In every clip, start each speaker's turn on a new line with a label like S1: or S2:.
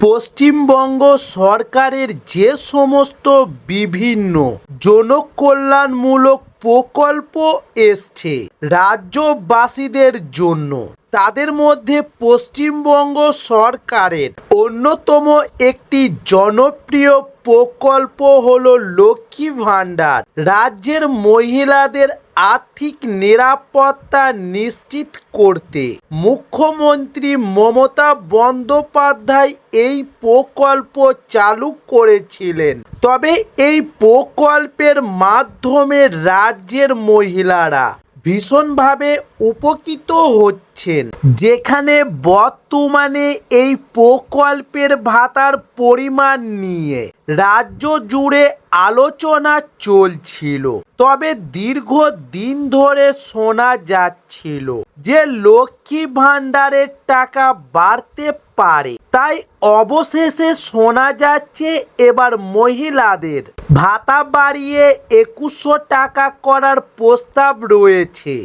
S1: পশ্চিমবঙ্গ সরকারের যে সমস্ত বিভিন্ন জনকল্যাণমূলক প্রকল্প এসছে রাজ্যবাসীদের জন্য, তাদের মধ্যে পশ্চিমবঙ্গ সরকারের অন্যতম একটি জনপ্রিয় প্রকল্প হলো লক্ষ্মী ভাণ্ডার। রাজ্যের মহিলাদের আর্থিক নিরাপত্তা নিশ্চিত করতে মুখ্যমন্ত্রী মমতা বন্দ্যোপাধ্যায় এই প্রকল্প চালু করেছিলেন। তবে এই প্রকল্পের মাধ্যমে রাজ্যের মহিলারা ভীষণভাবে উপকৃত হচ্ছেন। যেখানে বর্তমানে এই প্রকল্পের ভাতার পরিমাণ নিয়ে রাজ্য জুড়ে আলোচনা চলছিল। তবে দীর্ঘ দিন ধরে শোনা যাচ্ছিল যে লক্ষ্মী ভাণ্ডারের টাকা বাড়তে পারে। তাই অবশেষে শোনা যাচ্ছে এবার মহিলাদের ভাতা বাড়িয়ে একুশশো টাকা করার প্রস্তাব রয়েছে।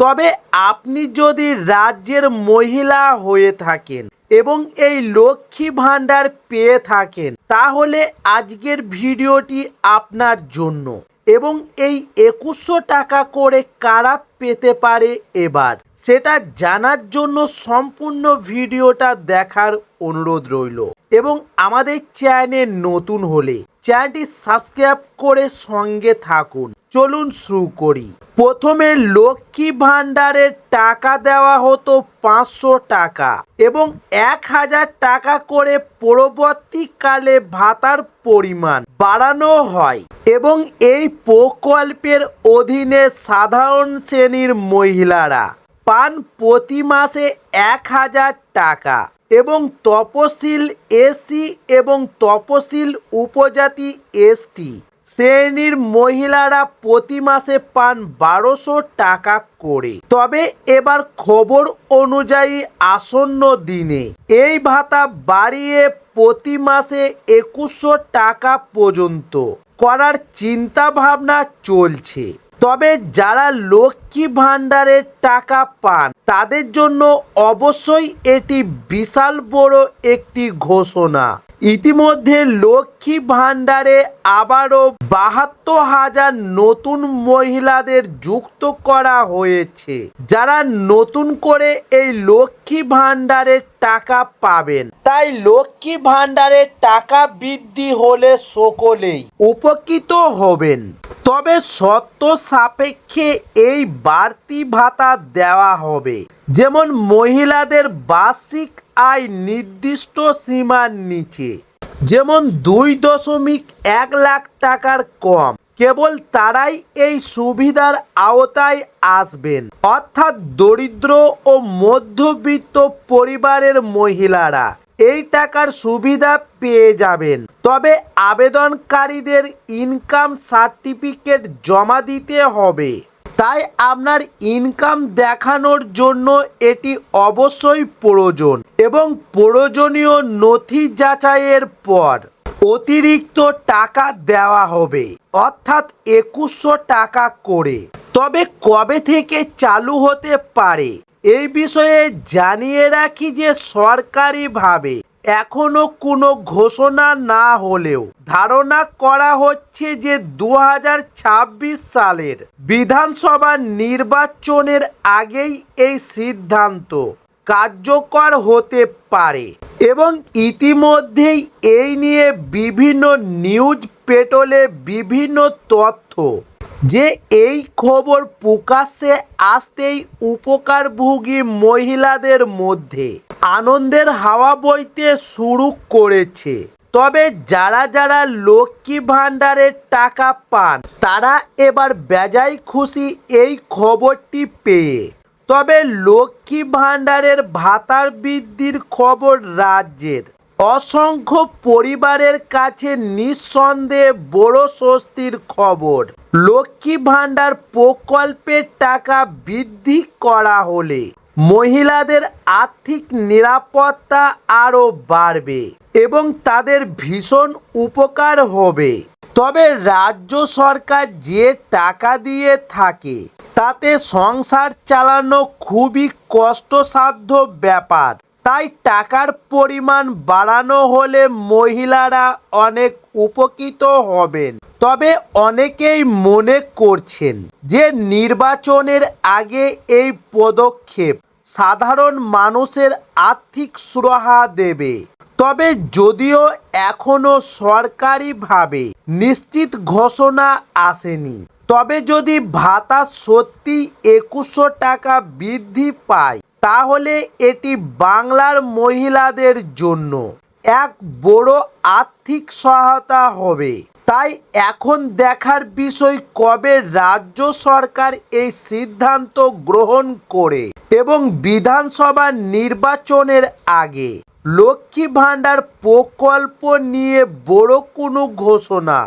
S1: তবে আপনি যদি রাজ্যের মহিলা হয়ে থাকেন এবং এই লক্ষ্মী ভাণ্ডার পেয়ে থাকেন, তাহলে আজকের ভিডিওটি আপনার জন্য। এবং এই একুশশো টাকা করে কারা পেতে পারে এবার? সেটা জানার জন্য সম্পূর্ণ ভিডিওটা দেখার অনুরোধ রইল। এবং আমাদের চ্যানেল নতুন হলে চ্যানেলটি সাবস্ক্রাইব করে সঙ্গে থাকুন। চলুন শুরু করি। প্রথমে লক্ষ্মী ভাণ্ডারের টাকা দেওয়া হতো পাঁচশো টাকা এবং এক হাজার টাকা করে পরবর্তীকালে ভাতার পরিমাণ বাড়ানো হয় এবং এই প্রকল্পের অধীনে সাধারণ শ্রেণির মহিলারা পান প্রতি মাসে এক হাজার টাকা এবং তপশিল এসি এবং তপশিল উপজাতি এসটি শ্রেণির মহিলারা প্রতি মাসে পান বারোশো টাকা করে। তবে এবার খবর অনুযায়ী আসন্ন দিনে এই ভাতা বাড়িয়ে প্রতি মাসে একুশশো টাকা পর্যন্ত করার চিন্তা ভাবনা চলছে। তবে যারা লক্ষ্মী ভাণ্ডারের টাকা পান, তাদের জন্য অবশ্যই এটি বিশাল বড় একটি ঘোষণা। ইতিমধ্যে লক্ষ্মী ভাণ্ডারে আবারও বাহাত্তর হাজার নতুন মহিলাদের যুক্ত করা হয়েছে। যারা নতুন করে এই লক্ষ্মী ভাণ্ডারের টাকা পাবেন। তাই লক্ষ্মী ভাণ্ডারের টাকা বৃদ্ধি হলে সকলেই উপকৃত হবেন। তবে শর্ত সাপেক্ষে এই বাড়তি ভাতা দেওয়া হবে। যেমন মহিলাদের বার্ষিক আয় নির্দিষ্ট সীমার নিচে। যেমন দুই দশমিক এক লাখ টাকার কম। কেবল তারাই এই সুবিধার আওতায় আসবেন। অর্থাৎ দরিদ্র ও মধ্যবিত্ত পরিবারের মহিলারা এই টাকার সুবিধা পেয়ে যাবেন। তবে আবেদনকারীদের ইনকাম সার্টিফিকেট জমা দিতে হবে। তাই আপনার ইনকাম দেখানোর জন্য এটি অবশ্যই প্রয়োজন। এবং প্রয়োজনীয় নথি যাচাইয়ের পর অতিরিক্ত টাকা দেওয়া হবে, অর্থাৎ একুশশো টাকা করে। তবে কবে থেকে চালু হতে পারে, এই বিষয়ে জানিয়ে রাখি যে সরকারিভাবে এখনও কোনো ঘোষণা না হলেও ধারণা করা হচ্ছে যে দু হাজার ছাব্বিশ সালের বিধানসভা নির্বাচনের আগেই এই সিদ্ধান্ত কার্যকর হতে পারে। এবং ইতিমধ্যেই এই নিয়ে বিভিন্ন নিউজ পেটলে বিভিন্ন তথ্য যে এই খবর প্রকাশ্যে আসতেই উপকারভোগী মহিলাদের মধ্যে আনন্দের হাওয়া বইতে শুরু করেছে। তবে যারা যারা লক্ষ্মী ভাণ্ডারের টাকা পান, তারা এবার বেজায় খুশি এই খবরটি পেয়ে তবে লক্ষ্মী ভাণ্ডারের ভাতার বৃদ্ধির খবর রাজ্যের। অসংখ্য পরিবারের কাছে নিঃসন্দেহে বড় স্বস্তির খবর। লক্ষ্মী ভাণ্ডার প্রকল্পের টাকা বৃদ্ধি করা হলে মহিলাদের আর্থিক নিরাপত্তা আরও বাড়বে এবং তাদের ভীষণ উপকার হবে। তবে রাজ্য সরকার যে টাকা দিয়ে থাকে তাতে সংসার চালানো খুবই কষ্টসাধ্য ব্যাপার। তাই টাকার পরিমাণ বাড়ানো হলে মহিলারা অনেক উপকৃত হবেন। তবে অনেকেই মনে করছেন যে নির্বাচনের আগে এই পদক্ষেপ সাধারণ মানুষের আর্থিক সুরাহা দেবে। তবে যদিও এখনও সরকারিভাবে নিশ্চিত ঘোষণা আসেনি তবে যদি ভাতা সত্যি একুশশো টাকা বৃদ্ধি পায়, তাহলে এটি বাংলার মহিলাদের জন্য এক বড় আর্থিক সহায়তা হবে। তাই এখন দেখার বিষয় কবে রাজ্য সরকার এই সিদ্ধান্ত গ্রহণ করে এবং বিধানসভা নির্বাচনের আগে লক্ষ্মী ভাণ্ডার প্রকল্প নিয়ে বড় কোনো ঘোষণা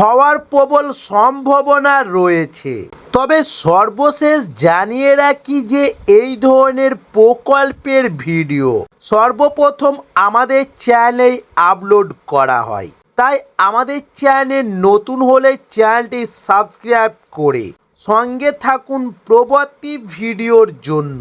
S1: হওয়ার প্রবল সম্ভাবনা রয়েছে। তবে সর্বশেষ জানিয়ে রাখি যে এই ধরনের প্রকল্পের ভিডিও সর্বপ্রথম আমাদের চ্যানেলে আপলোড করা হয়। তাই আমাদের চ্যানেলে নতুন হলে চ্যানেলটি সাবস্ক্রাইব করে সঙ্গে থাকুন পরবর্তী ভিডিওর জন্য।